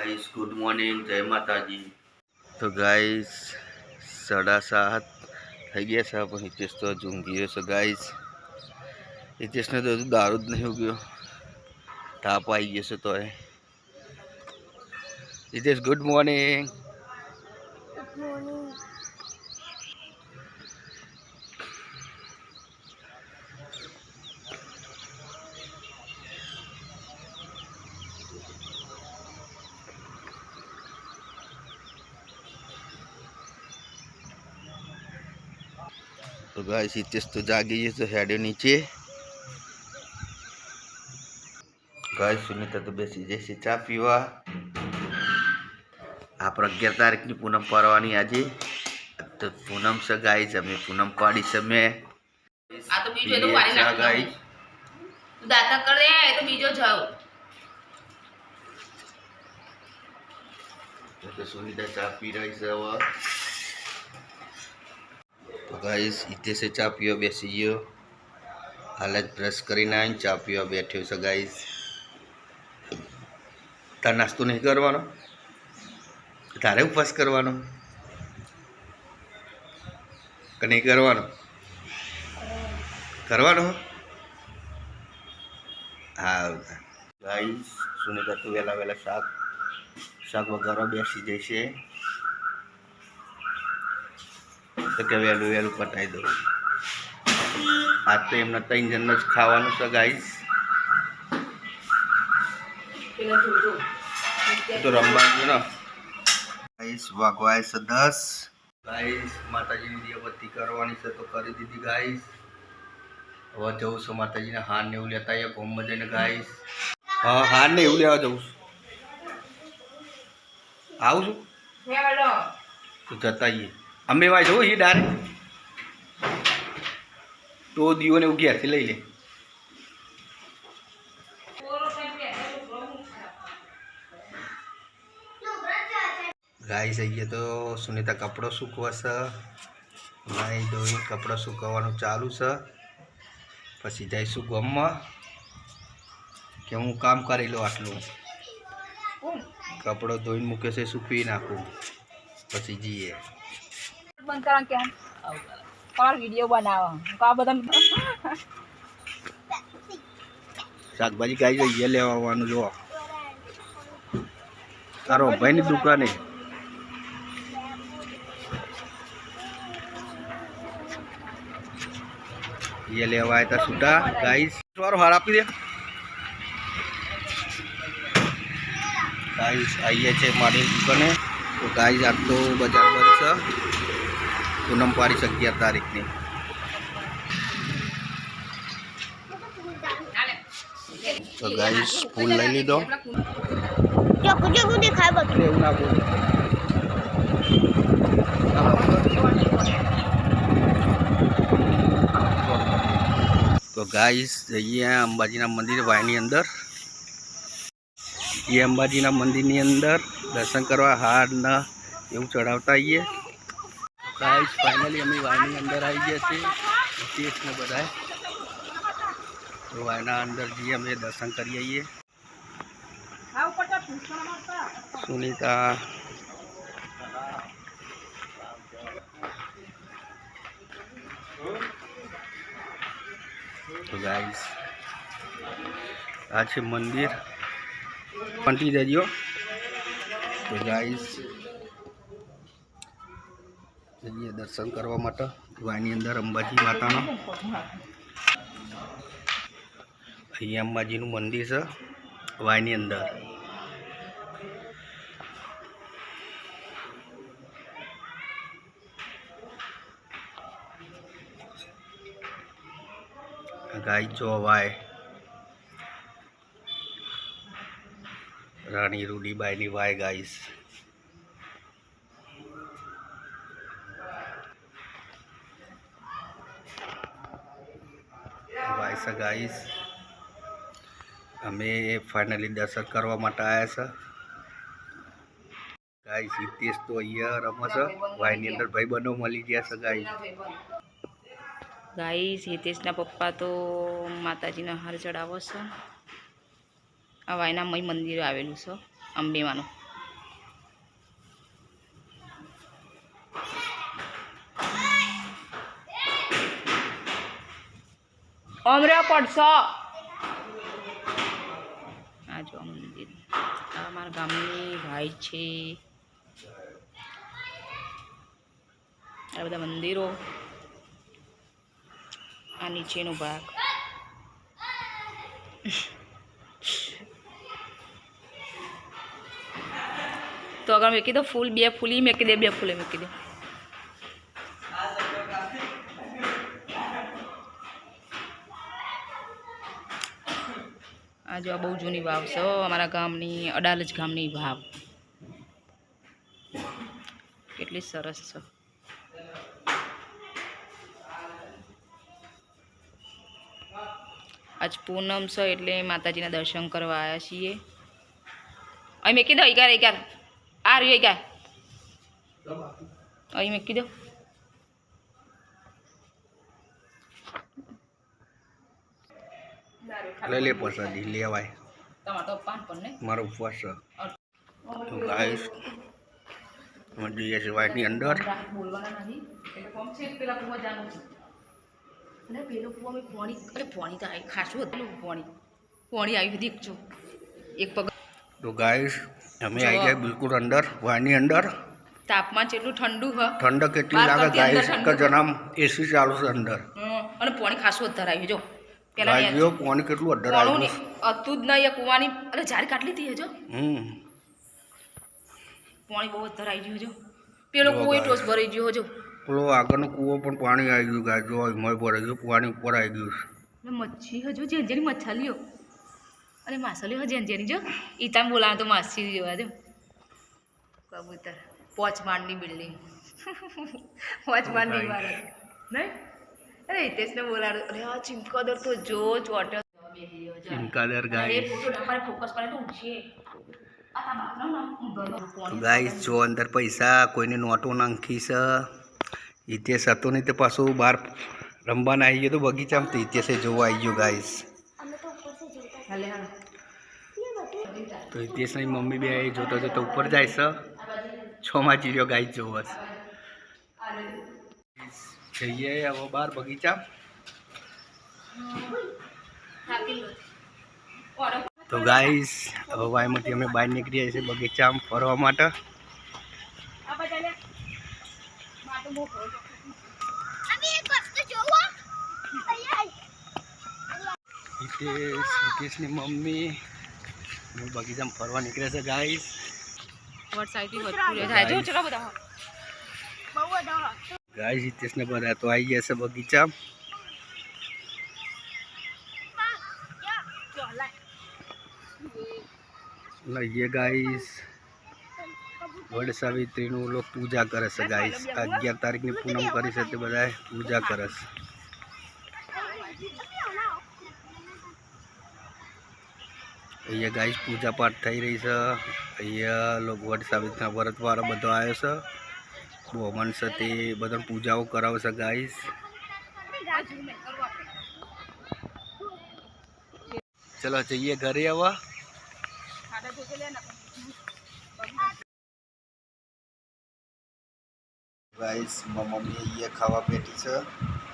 Guys good morning જય માતાજી. તો ગાઈસ સાડા સાત થઈ ગયા છે પણ હિતેશ તો હજુ ઊંઘી ગયો છે. ગાઈસ હિતેશને તો હજુ દારૂ જ નહીં ઉગ્યો. તાપ આવી ગયો છે તો એ હિતેશ ગુડ મોર્નિંગ તો ગાઈસ હિતેશ તો જાગી ગયો તો હેડ્યો નીચે. ગાઈસ સુનિતા તો બેસી જશે ચા પીવા. આપણે અગિયાર તારીખની પૂનમ પાડવાની આજે. તો પૂનમ છે ગાઈસ અમે પૂનમ પાડી છે મેં આ તો બીજો એ તો વારી ચા ગાઈસ. તું દાતા કરે એ તો બીજો જાવ તો સુનિતા ચા પી રહી છે હવે. તો ગાઈસ હિતેશે ચા પીવા બેસી ગયો. હાલ જ બ્રશ કરીને આવીને ચા પીવા બેઠ્યો છે ગાઈસ તાર નાસ્તો નહીં કરવાનો? તારે ઉપવાસ કરવાનો? કે નહીં કરવાનો? કરવાનો? હા ગાઈસ સુનિતા તું વહેલા વહેલા શાક શાક વઘારવા બેસી જશે તો કે વહેલું વહેલું પતાવી દઉં. આજ તો એમના ત્રણ જણને જ ખાવાનું છે ગાઈસ તો રમવાનું ને. ગાઈસ વાગવાય છે દસ ગાઈસ માતાજીની દીવાબત્તી કરવાની છે તો કરી દીધી ગાઈસ હવે જવું છું માતાજીને હાર ને એવું લેતા આવીએ ગોમમાં જઈને ગાઈસ હા હાર ને એવું લેવા જવું છું. આવું છું? તો જતા આવીએ. અમે વાય જવું એ ડારે. તો દીવોને ઉગ્યાથી લઈ લે. ગાય જઈએ તો સુનિતા કપડો સૂકવશે નાઈ ધોઈ કપડો સૂકવવાનું ચાલુ છે. પછી જઈશું ગમમાં કે હું કામ કરી લઉં આટલું. કપડો ધોઈને મૂકે છે, સૂકવી નાખું. પછી જઈએ. બંધ કરવા કેમ કોણ વીડિયો બનાવો કા બધા શાકભાજી કાંઈ જઈએ લેવા આવવાનું જો તારો ભાઈની દુકાને. ये લેવા આવ્યા હતા છૂટા. ગાઈસ, વારો હાર આપી દે. ગાઈસ આવીએ છે મારી દુકાને. તો ગાઈસ, આજ તો બજાર બંધ છે. પૂનમ પાડીશ અગિયાર તારીખની. તો ગાઈસ ફૂલ લઈ લીધો. એવું તો ગાઈસ જઈએ અંબાજીના મંદિર વાયની અંદર. એ અંબાજીના મંદિરની અંદર દર્શન કરવા હાર ન એવું ચડાવતા આવીએ. ગાઈસ ફાઇનલી અમે વાયની અંદર આવી ગયા છીએ. તીર્થને બધાએ. તો વાયના અંદર જઈએ, અમે દર્શન કરી આવીએ. સુનિતા. તો ગાઈસ આ છે મંદિર. પંટી જજો તો ગાઈસ જઈએ દર્શન કરવા માટે. વાયની અંદર અંબાજી માતાનો. અહીંયા અંબાજીનું મંદિર છે, વાયની અંદર. ગાય જો વાય રાણી રૂડીબાઈની વાય ગાઈસ વાય છે ગાઈસ અમે ફાઇનલી દર્શન કરવા માટે આવ્યા છે. ગાઈસ હિતેશ તો અહીંયા રમે છે. વાયની અંદર ભાઈ બનો મળી ગયા છે ગાઈસ ગાઈસ હિતેશના પપ્પા તો માતાજીનો હાર ચડાવો છે. આ વાયના મય મંદિર આવેલું છે, અંબેમાનું. અમરે પડશો. આ મંદિર. આ અમારા ગામની ભાઈ છે. આ બધા મંદિરો. આ નીચેનો ભાગ. તો આગળ મૂકી દો ફૂલ બે ફૂલી મૂકી દે બે ફૂલે મૂકી દે આ બહુ જૂની વાવ છે અમારા ગામની અડાલજ ગામની વાવ. કેટલી સરસ છે. આજ પૂનમ છે એટલે માતાજીના દર્શન કરવા આવ્યા છીએ. અહીં મેં કીધો એગાર એગાર આ રહ્યું એગાર અહીં મેં દો. લઈ લે પ્રસાદી લેવાય. તમારે તો પાન પણ ને મારો ઉપવાસ છે. તો ગાઈશ અમે જઈએ છીએ વાઇટની અંદર. બોલવાના નથી. એટલે કોમ છે પેલા કુવા જાનું છે. અને પેલું કુવા મેં પોણી અરે પોણી તો આવી ખાસું હતું પોણી. પોણી આવી બધી જો એક પગ તો ગાઈસ અમે આવી ગયા બિલકુલ અંદર વાયની અંદર. તાપમાન જેટલું ઠંડુ હ. ઠંડક કેટલી લાગે ગાઈસ કે જનામ એસી ચાલુ છે અંદર. અને પોણી ખાસું વધારે આવ્યું જો. પેલા ગાઈસ કેટલું અંદર આવ્યું હતું જ નહીં કુવાની. અરે જારી કાઢલી હતી જો હમ. પોણી બહુ વધારે આવી ગયું હજો. પેલો કુવો. ટોસ ભરાઈ ગયો હજો. પેલો આગળનો કૂવો પણ પાણી આવી ગયું ગાય. જો એમાં ભરાઈ ગયું પાણી ઉપર આવી ગયું છે. મચ્છી હજુ જેન જેની મચ્છલીઓ. અરે માછલીઓ જેન જેની જો. ઈતામ બોલાવે તો માછી જોવા દે. કબૂતર. પોચ માળની બિલ્ડિંગ. પોચ માળની ઇમારત. નહીં? અરે હિતેશને બોલાડો અરે આ ચિમકાદર તો જો ચોટ્યો ચિમકાદર ગાઈસ ગાઈસ જો અંદર પૈસા કોઈને નોટો નાખી છે હિતેશ હતો નહીં તે પાછું બહાર રમવાના આવી ગયો તો બગીચામાં તો હિતેશે જોવા આવી ગયો ગાઈસ તો હિતેશની મમ્મી બે જોતો જોતો ઉપર જાય છે છ માં ચીર્યો ગાઈસ જોવા જઈએ હવે બહાર બગીચા. તો ગાઈસ હવે વાયમાંથી અમે બહાર નીકળી છીએ બગીચામાં ફરવા માટે. હિતેશ હિતેશની મમ્મી. અમે બગીચામાં ફરવા નીકળે છે ગાઈસ વરસાદથી વધતું થાય. જો ચલો બધા. ગાઈસ, હિતેશને બધા તો આવી ગયા છે બગીચા. લઈએ ગાઈસ. વડ સાવિત્રીનું લોક પૂજા કરે છે ગાઈસ. અગિયાર તારીખની પૂનમ કરી છે તે બધા પૂજા કરે છે. અહીંયા ગાઈસ પૂજા પાઠ થઈ રહી છે. અહીંયા લોકો વડ સાવિત્રીના વ્રતવાળો બધો આવ્યો છે. બોમન છે બધા પૂજાઓ કરાવશે ગાઈસ ચલો, જઈએ ઘરે હવે. ગાઈસ મમ્મી અહીંયા ખાવા બેઠી છે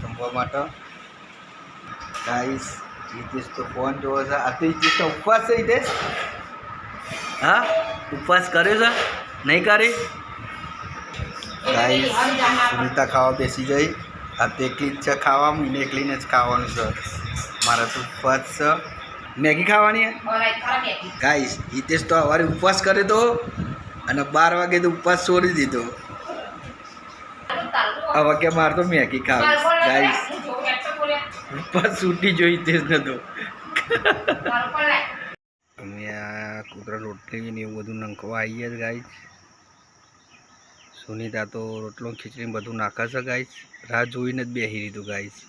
જમવા માટે. ગાઈસ હિતેશ તો ફોન જોવો છે. આ તો તો ઉપવાસ છે દેશ હા? ઉપવાસ કર્યો છે? નહીં કરી ગાઈસ સુનિતા ખાવા બેસી જઈ આ તે એકલી જ છે ખાવા એને એકલીને જ ખાવાનું છે. મારે તો ઉપવાસ છે. મેગી ખાવાની ગાઈસ હિતેશ તો સવારે ઉપવાસ કરે તો અને બાર વાગે તો ઉપવાસ છોડી દીધો. હવે કે મારે તો મેગી ખાવીશ ગાઈસ ઉપવાસ છૂટી જોઈ હિતેશ નતો અમે આ કૂતરા રોટલી ને એવું બધું નંખવા આવીએ જ ગાઈસ. સુનિતા તો રોટલો ખીચડી બધું નાખાશે છે ગાઈસ રાહ જોઈને જ બેસી દીધું ગાઈશ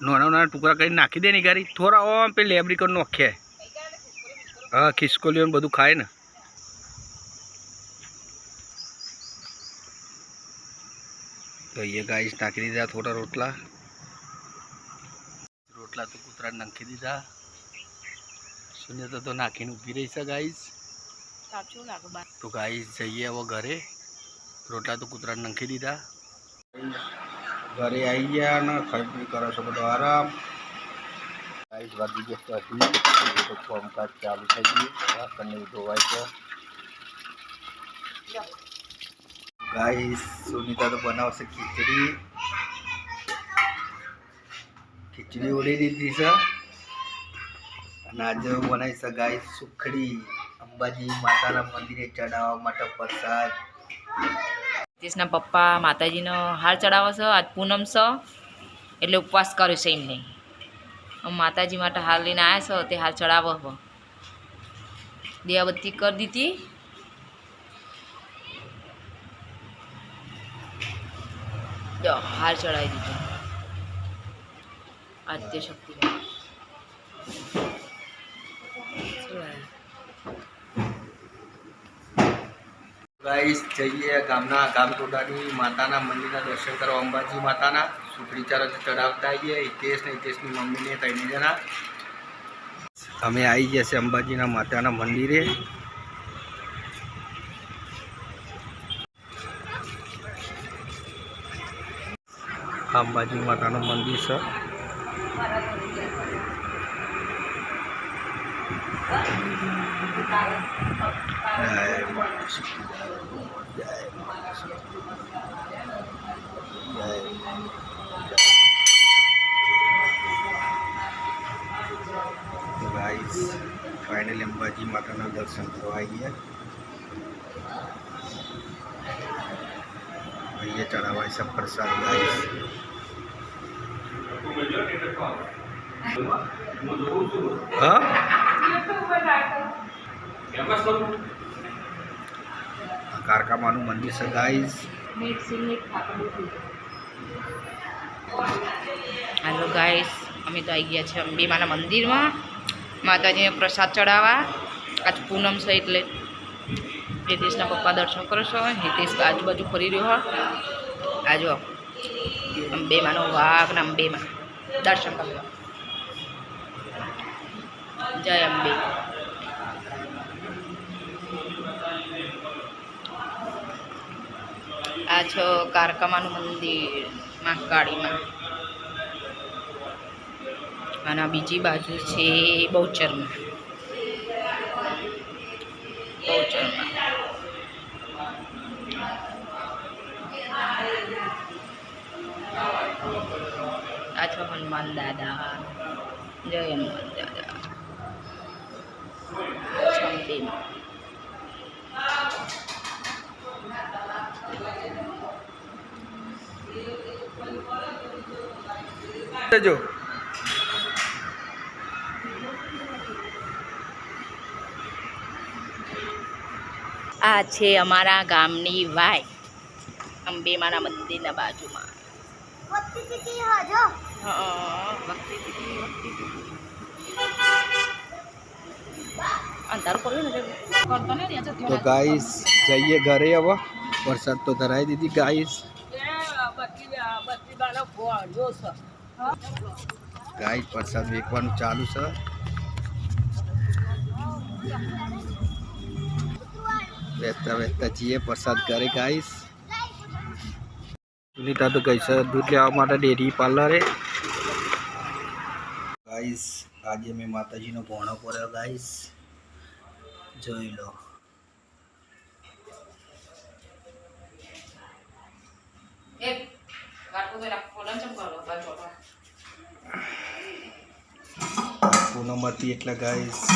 નાના નાના ટુકડા કરીને નાખી દે ને ગાડી. થોડા આમ પેલી લેબરી કરી નાખે. હા, ખિસકોલીઓ બધું ખાય ને. તો એ ગાઈસ નાખી દીધા થોડા રોટલા. રોટલા તો કૂતરાને નાખી દીધા. સુનિતા તો નાખીને ઊભી રહી છે ગાઈસ તો ગાઈસ જઈએ હવે ઘરે. રોટલા તો કૂતરાને નાખી દીધા. ઘરે આવી ગયા ને ખાઈ કરો છો બધો આરામ. ગાઈસ વાગી ગયા તો હજી કામકાજ ચાલુ થઈ ગયું. વાસણને ધોવાય છે. ગાઈસ સુનિતા તો બનાવશે ખીચડી. ખીચડી ઉડી દીધી છે. અને આજે બનાવી શકાય સુખડી. અંબાજી માતાના મંદિરે ચડાવવા માટે પ્રસાદ. હિતેશના પપ્પા માતાજીનો હાર ચડાવો છે, આજ પૂનમ છે, એટલે ઉપવાસ કર્યો છે એમને. માતાજી માટે હાર લઈને આવ્યા છો, તે હાર ચડાવો હવે દેવાબત્તી કરી દીધી. હાર ચડાવી દીધો. આદ્ય શક્તિ ગાઈસ, જઈએ ગામના ગામટોડાની માતાના મંદિરના દર્શન કરવા અંબાજી માતાના. સુખડી ચારો ચડાવતા આવીએ હિતેશ ને હિતેશની મમ્મીને ત્રણે જણા. અમે આવી ગયા છે અંબાજીના માતાના મંદિરે. અંબાજી માતાનું મંદિર છે. Thank માતા શ્રી. જય માતા શ્રી. જય તો ગાઈસ ફાઇનલી અંબાજી માતાના દર્શન કરવા આવી ગયા અહીંયા ચડાવાય છે પ્રસાદ ગાઈસ હા આ કારકામાનું મંદિર છે ગાઈસ હાલો ગાઈસ અમે તો આવી ગયા છે અંબે માના મંદિરમાં. માતાજીને પ્રસાદ ચડાવવા. આજ પૂનમ છે એટલે હિતેશના પપ્પા દર્શન કરશો હિતેશ આજુબાજુ ફરી રહ્યો હોય આજો અંબેમાનો વાઘ ને અંબે માં દર્શન કરી જય અંબે. આ છો કારકામાનું મંદિર મહાકાળીમાં અને બીજી બાજુ છે બહુચરમાં. બહુચરમાં. આ હનુમાન દાદા. જય હનુમાન. જો આ છે અમારા ગામની વાય. અંબેમાના મંદિરના બાજુમાં. તો ગાઈસ જઈએ ઘરે હવે. વરસાદ તો ધરાઈ દીધી ગાઈસ. ગાઈસ પ્રસાદ વેકવાનું ચાલુ છે. વેચતા વેચતા જઈએ પ્રસાદ ઘરે ગાઈશ. સુનિતા તો છે, દૂધ લેવા માટે ડેરી પાર્લરે. ગાઈસ આજે મેં માતાજીનો ભોણો કર્યો ગાઈશ. જોઈ લો. એ ગાટકો તો રાખો કરો બાજુ પૂનમ હતી એટલે ગાઈસ,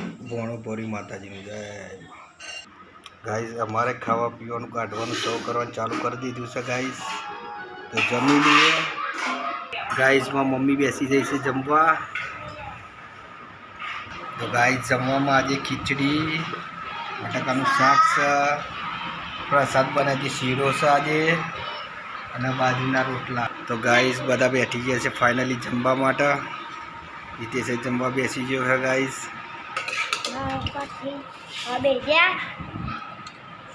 ભોણો ભરી માતાજીનું જય. ગાઈસ, અમારે ખાવા પીવાનું કાઢવાનું શો કરવાનું ચાલુ કરી દીધું છે ગાઈસ. તો જમી લઈએ. ગાઈસમાં મમ્મી બેસી જાય છે જમવા. તો ગાઈસ, જમવામાં આજે ખીચડી, બટાકાનું શાક છે. પ્રસાદ બનાવી શીરો છે આજે. અને બાજરીના રોટલા. તો ગાઈસ બધા બેઠી ગયા છે ફાઇનલી જમવા માટે. હિતેશ જમવા બેસી ગયો છે ગાઈસ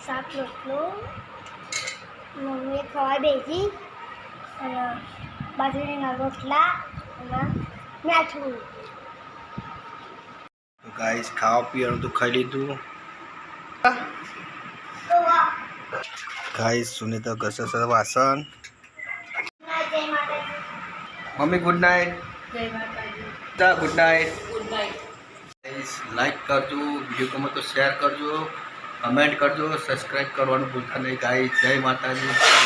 શાક રોટલો. મમ્મીએ ખવા બેસી. અને બાજરીના રોટલા અને મીઠું ગાઈસ ખાવા પીવાનું તો ખાઈ લીધું. હાય સુનિતા કરશે સર વાસણ. Mummy good night good night like કરજો વીડિયો ગમે તો શેર કરજો કમેન્ટ કરજો સબસ્ક્રાઈબ કરવાનું ભૂલતા નહીં ગાય જય માતાજી.